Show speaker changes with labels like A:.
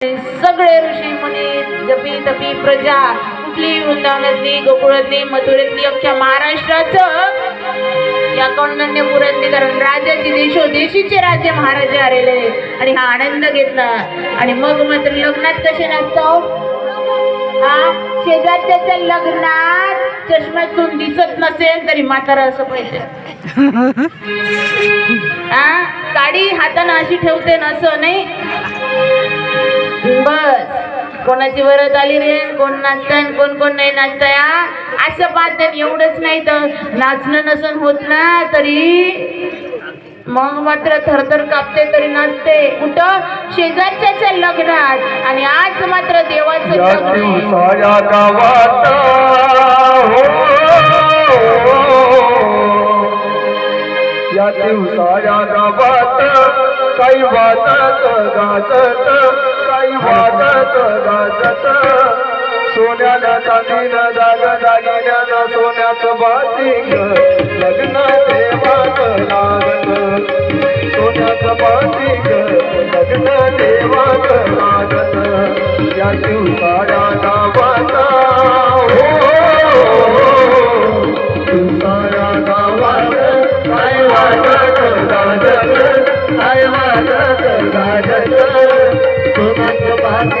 A: सगळे ऋषी मुनी जपी तपी प्रजा कुठली वृंदावनातली गोकुळातली मथुरेतली अख्ख्या महाराष्ट्राचं या कौंडण्यपुरातली कारण राजाची देशोदेशीचे राजे महाराजे आलेले आणि हा आनंद घेतला. आणि मग मात्र लग्नात कसे नाचतो? हा? शेजारच्या लग्नात चष्म्यातून दिसत नसेल तरी म्हातारा असं पाहिजे. हा? साडी हातानं अशी ठेवते ना असं नाही? बस. कोणाची वरत आली रे? कोण नाचताय कोण कोण नाही नाचताय? असं पाहतात एवढंच नाही तर नाचणं नसन होत ना तरी? मग मात्र थरथर कापते तरी नाचते. कुठं? शेजारच्याच्या लग्नात. आणि आज मात्र देवाचं
B: या. दिवसाया गावात काही गाजत काही वाजत गाजत सोन्याला चांदीनं दाग दागिन्यानं सोन्याचं बासिंग लग्न देवात लागत सोन्याचं बासिंग लग्न देवात लागत या दिवसाया गावात हो दिवसाया गावात काय वाजत गाजत काय वाजत गाजत. सोन्याचं